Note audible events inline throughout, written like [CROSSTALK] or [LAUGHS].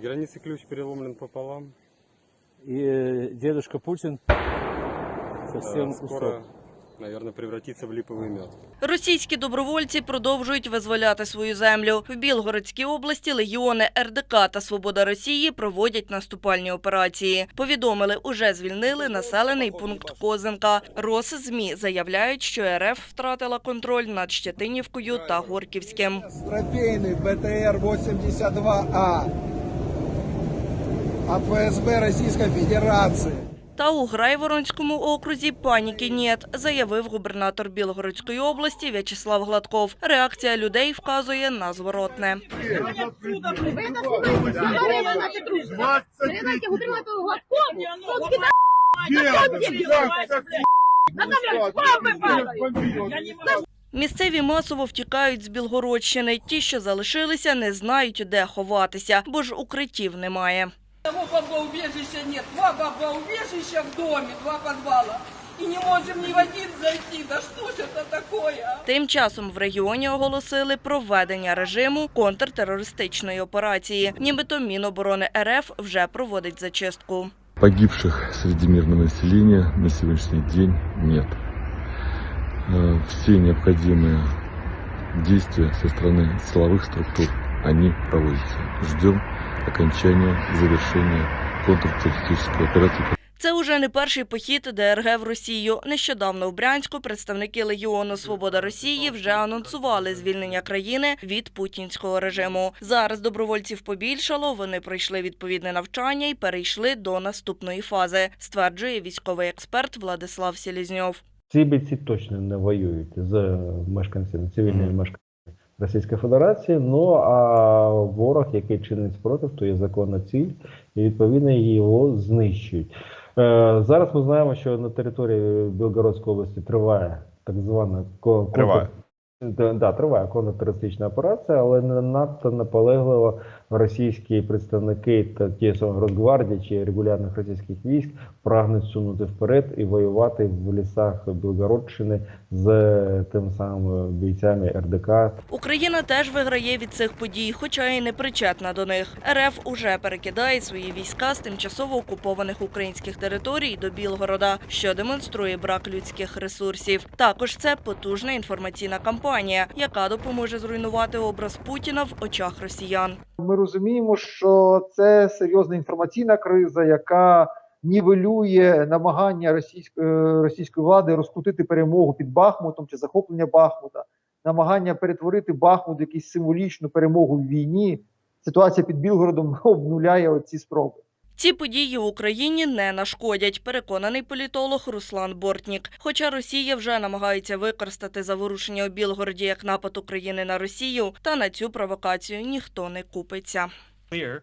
Границы ключ переломлен пополам. И э, дедушка Путин совсем Э, усох. Скоро, наверное, превратится в липовый мед. Російські добровольці продовжують визволяти свою землю. В Білгородській області легіони РДК та Свобода Росії проводять наступальні операції. Повідомили, уже звільнили населений пункт Козинка. Роси ЗМІ заявляють, що РФ втратила контроль над Щетинівкою та Горківським. Стропейный БТР-82А. От ФСБ Российской Федерации. Та у Грайворонському окрузі паніки нет, заявив губернатор Білгородської області В'ячеслав Гладков. Реакція людей вказує на зворотне. Місцеві масово втікають з Білгородщини. Ті, що залишилися, не знають, де ховатися, бо ж укриттів немає. Того бомбоубежища нет. Два бомбоубежища в доме, два подвала. И не можем ни в один зайти. Да что ж это такое? а? Тим часом в регіоні оголосили про введення режиму контртерористичної операції. Нібито Міноборони РФ вже проводить зачистку. Погибших среди мирного населения на сегодняшний день нет. Э, Все необходимые действия со стороны силовых структур, они проводятся. Ждем окончания, завершения контртеррористической операции, Це уже не перший похід ДРГ в Росію. Нещодавно в Брянську представники Легіону Свобода Росії вже анонсували звільнення країни від путінського режиму. Зараз добровольців побільшало. Вони пройшли відповідне навчання і перейшли до наступної фази, стверджує військовий експерт Владислав Селізньов. Ці бійці точно не воюють з мешканцями, цивільними мешканцями Російської Федерації. Ну а ворог, який чинить спротив, то є законна ціль, і відповідно його знищують. Е, зараз ми знаємо, що на території Білгородської області триває так звана Триває. Да, триває контртерористична операція, але не надто наполегливо російські представники та ті самі Росгвардії чи регулярних російських військ прагнуть сунути вперед і воювати в лісах Білгородщини з е, тим самим бійцями РДК. Україна теж виграє від цих подій, хоча й не причетна до них. РФ уже перекидає свої війська з тимчасово окупованих українських територій до Білгорода, що демонструє брак людських ресурсів. Також це потужна інформаційна кампанія, яка допоможе зруйнувати образ Путіна в очах росіян. Ми розуміємо, що це серйозна інформаційна криза, яка нівелює намагання російської, російської влади розкрутити перемогу під Бахмутом чи захоплення Бахмута, намагання перетворити Бахмут в якусь символічну перемогу в війні. Ситуація під Білгородом [LAUGHS] обнуляє оці спроби. Ці події в Україні не нашкодять, переконаний політолог Руслан Бортнік. Хоча Росія вже намагається використати заворушення у Білгороді як напад України на Росію, та на цю провокацію ніхто не купиться.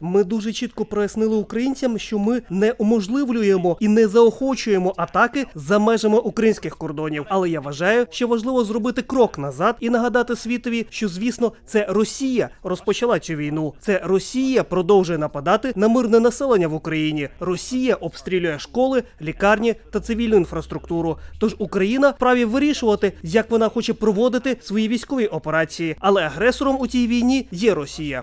Ми дуже чітко прояснили українцям, що ми не уможливлюємо і не заохочуємо атаки за межами українських кордонів. Але я вважаю, що важливо зробити крок назад і нагадати світові, що звісно це Росія розпочала цю війну. Це Росія продовжує нападати на мирне населення в Україні. Росія обстрілює школи, лікарні та цивільну інфраструктуру. Тож Україна вправі вирішувати, як вона хоче проводити свої військові операції. Але агресором у цій війні є Росія.